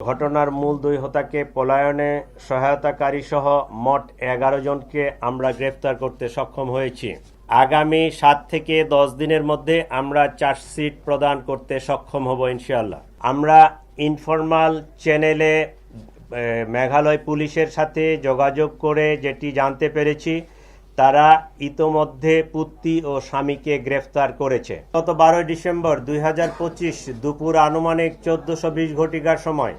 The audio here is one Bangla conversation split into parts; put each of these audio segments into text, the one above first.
ঘটনার মূল দুই হোতাকে পলায়নে সহায়তাকারী সহ মোট এগারো জনকে আমরা গ্রেফতার করতে সক্ষম হয়েছি। আগামী সাত থেকে দশ দিনের মধ্যে আমরা চার্জশিট প্রদান করতে সক্ষম হব ইনশাল্লাহ আমরা ইনফরমাল চ্যানেলে মেঘালয় পুলিশের সাথে যোগাযোগ করে যেটি জানতে পেরেছি তারা ইতোমধ্যে পুত্তি ও স্বামীকে গ্রেফতার করেছে। গত বারোই ডিসেম্বর দুই হাজার পঁচিশ দুপুর আনুমানিক চোদ্দশো বিশ ঘটিকার সময়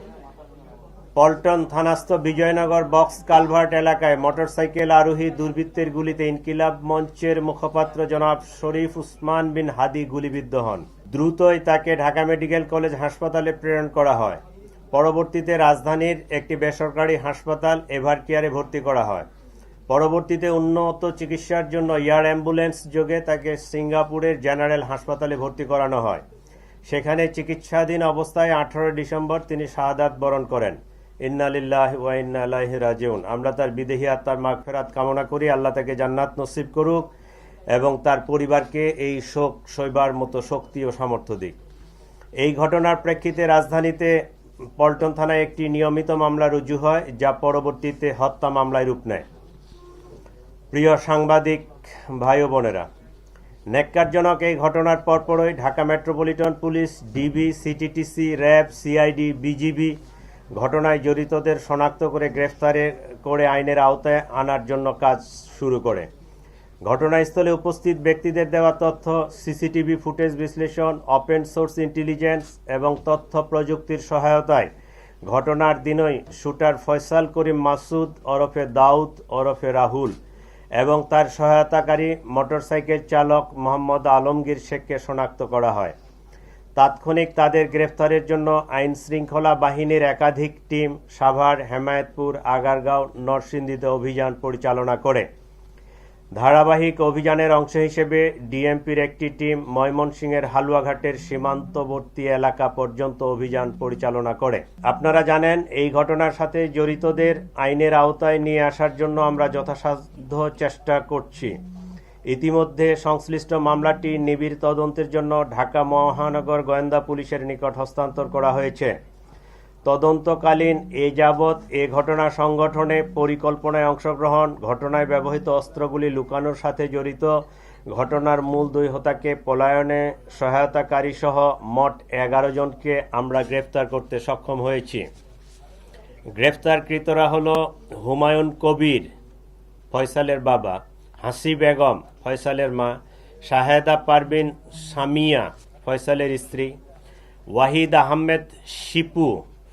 পল্টন থানাস্থ বিজয়নগর বক্স কালভার্ট এলাকায় মোটরসাইকেল আরোহী দুর্বৃত্তের গুলিতে ইনকিলাব মঞ্চের মুখপাত্র জনাব শরীফ উসমান বিন হাদি গুলিবিদ্ধ হন। দ্রুতই তাকে ঢাকা মেডিকেল কলেজ হাসপাতালে প্রেরণ করা হয়। পরবর্তীতে রাজধানীর একটি বেসরকারি হাসপাতাল এভার কেয়ারে ভর্তি করা হয়। পরবর্তীতে উন্নত চিকিৎসার জন্য এয়ার অ্যাম্বুলেন্স যোগে তাকে সিঙ্গাপুরের জেনারেল হাসপাতালে ভর্তি করানো হয়। সেখানে চিকিৎসাধীন অবস্থায় আঠারো ডিসেম্বর তিনি শাহাদাত বরণ করেন। ইন্নালিল্লাহ ওয়া ইন্না ইলাইহি রাজিউন। আমরা তার বিদেহী আত্মার মাগফিরাত কামনা করি। আল্লাহ তাকে জান্নাত নসিব করুক এবং তার পরিবারকে এই শোক সইবার মতো শক্তি ও সামর্থ্য দিক। এই ঘটনার প্রেক্ষিতে রাজধানীতে পল্টন থানায় একটি নিয়মিত মামলা রুজু হয়, যা পরবর্তীতে হত্যা মামলায় রূপ নেয়। প্রিয় সাংবাদিক, ভাই বোনেরা, ন্যাক্কারজনক এই ঘটনার পরপরই Dhaka metropolitan police, DB, CTTC, RAB, CID, BGB ঘটনায় জড়িতদের শনাক্ত করে গ্রেফতারে করে আইনের আওতায় আনার জন্য কাজ শুরু করে। ঘটনাস্থলে উপস্থিত ব্যক্তিদের দেওয়া তথ্য, সিসিটিভি ফুটেজ বিশ্লেষণ, ওপেন সোর্স ইন্টেলিজেন্স এবং তথ্য প্রযুক্তির সহায়তায় ঘটনার দিনই শুটার ফয়সাল করিম মাসুদ ওরফে দাউদ, ওরফে রাহুল এবং তার সহায়তাকারী মোটরসাইকেল চালক মোহাম্মদ আলমগীর শেখকে শনাক্ত করা হয়। তাৎক্ষণিক তাদের গ্রেফতারের জন্য আইন শৃঙ্খলা বাহিনীর একাধিক টিম সাভার, হেমায়তপুর, আগারগাঁও, নরসিংদীতে অভিযান পরিচালনা করে। ধারাবাহিক অভিযানের অংশ হিসেবে ডিএমপির একটি টিম ময়মনসিংহের হালুয়াঘাটের সীমান্তবর্তী এলাকা পর্যন্ত অভিযান পরিচালনা করে। আপনারা জানেন, এই ঘটনার সাথে জড়িতদের আইনের আওতায় নিয়ে আসার জন্য আমরা যথাসাধ্য চেষ্টা করছি। ইতিমধ্যে সংশ্লিষ্ট মামলাটি নিবিড় তদন্তের জন্য ঢাকা মহানগর গোয়েন্দা পুলিশের নিকট হস্তান্তর করা হয়েছে। তদন্তকালীন এ যাবৎ এ ঘটনা সংগঠনে পরিকল্পনায় অংশগ্রহণ, ঘটনায় ব্যবহৃত অস্ত্রগুলি লুকানোর সাথে জড়িত, ঘটনার মূল দুই হোতাকে পলায়নে সহায়তাকারী সহ মোট এগারো জনকে আমরা গ্রেফতার করতে সক্ষম হয়েছি। গ্রেফতারকৃতরা হল হুমায়ুন কবির, ফয়সালের বাবা, হাসি বেগম, ফয়সালের মা, শাহেদা পারবিন সামিয়া, ফয়সালের স্ত্রী, ওয়াহিদ আহমেদ শিপু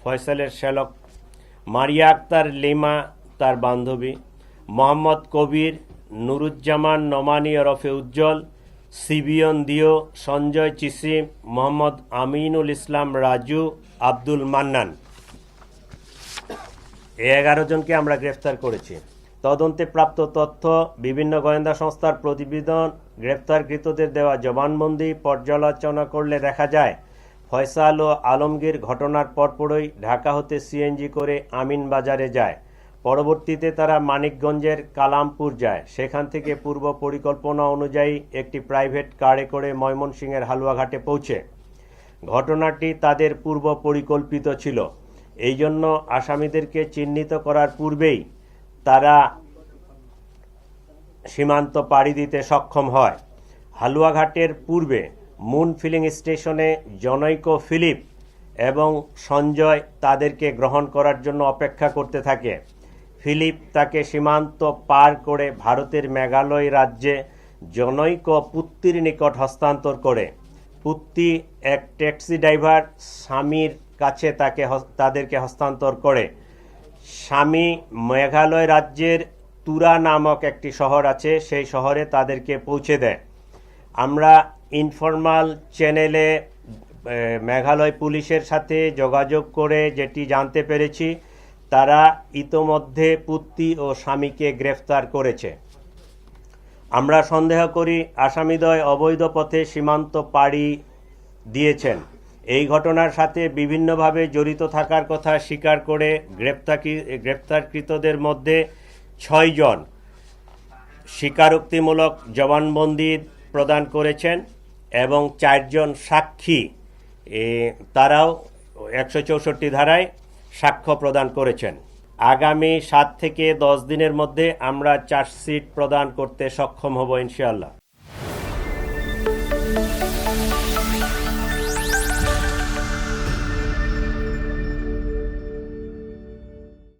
ফয়সালের শ্যালক মারিয়া আক্তার লিমা, তার বান্ধবী, মোহাম্মদ কবির, নুরুজ্জামান নমানি ওরফে উজ্জ্বল, সিবিয়ন দিও, সঞ্জয় চিসিম মোহাম্মদ আমিনুল ইসলাম রাজু, আব্দুল মান্নান। এই এগারো জনকে আমরা গ্রেফতার করেছি। তদন্তে প্রাপ্ত তথ্য, বিভিন্ন গোয়েন্দা সংস্থার প্রতিবেদন গ্রেফতারকৃতদের দেওয়া জবানবন্দি পর্যালোচনা করলে দেখা যায় ফয়সাল ও আলমগীর ঘটনার পরপরই ঢাকা হতে সিএনজি করে আমিন বাজারে যায়। পরবর্তীতে তারা মানিকগঞ্জের কালামপুর যায়। সেখান থেকে পূর্ব পরিকল্পনা অনুযায়ী একটি প্রাইভেট কারে করে ময়মনসিংহের হালুয়াঘাটে পৌঁছে। ঘটনাটি তাদের পূর্ব পরিকল্পিত ছিল। এই জন্য আসামিদেরকে চিহ্নিত করার পূর্বেই তারা সীমান্ত পাড়ি দিতে সক্ষম হয়। হালুয়াঘাটের পূর্বে মুন ফিলিং স্টেশনে জনৈক ফিলিপ এবং সঞ্জয় তাদেরকে গ্রহণ করার জন্য অপেক্ষা করতে থাকে। ফিলিপ তাকে সীমান্ত পার করে ভারতের মেঘালয় রাজ্যে জনৈক পুত্তির নিকট হস্তান্তর করে। পুত্তি এক ট্যাক্সি ড্রাইভার স্বামীর কাছে তাকে তাদেরকে হস্তান্তর করে। স্বামী মেঘালয় রাজ্যের তুরা নামক একটি শহর আছে, সেই শহরে তাদেরকে পৌঁছে দেয়। আমরা ইনফরমাল চ্যানেলে মেঘালয় পুলিশের সাথে যোগাযোগ করে যেটি জানতে পেরেছি, তারা ইতোমধ্যে পুত্তি ও স্বামীকে গ্রেফতার করেছে। আমরা সন্দেহ করি আসামিদ্বয় অবৈধ পথে সীমান্ত পাড়ি দিয়েছেন। এই ঘটনার সাথে বিভিন্নভাবে জড়িত থাকার কথা স্বীকার করে গ্রেপ্তারকৃ গ্রেপ্তারকৃতদের মধ্যে ছয়জন স্বীকারোক্তিমূলক জবানবন্দি প্রদান করেছেন। এবং চারজন সাক্ষী তারাও একশো চৌষট্টি ধারায় সাক্ষ্য প্রদান করেছেন। আগামী সাত থেকে দশ দিনের মধ্যে আমরা চার্জশিট প্রদান করতে সক্ষম হব ইনশাআল্লাহ।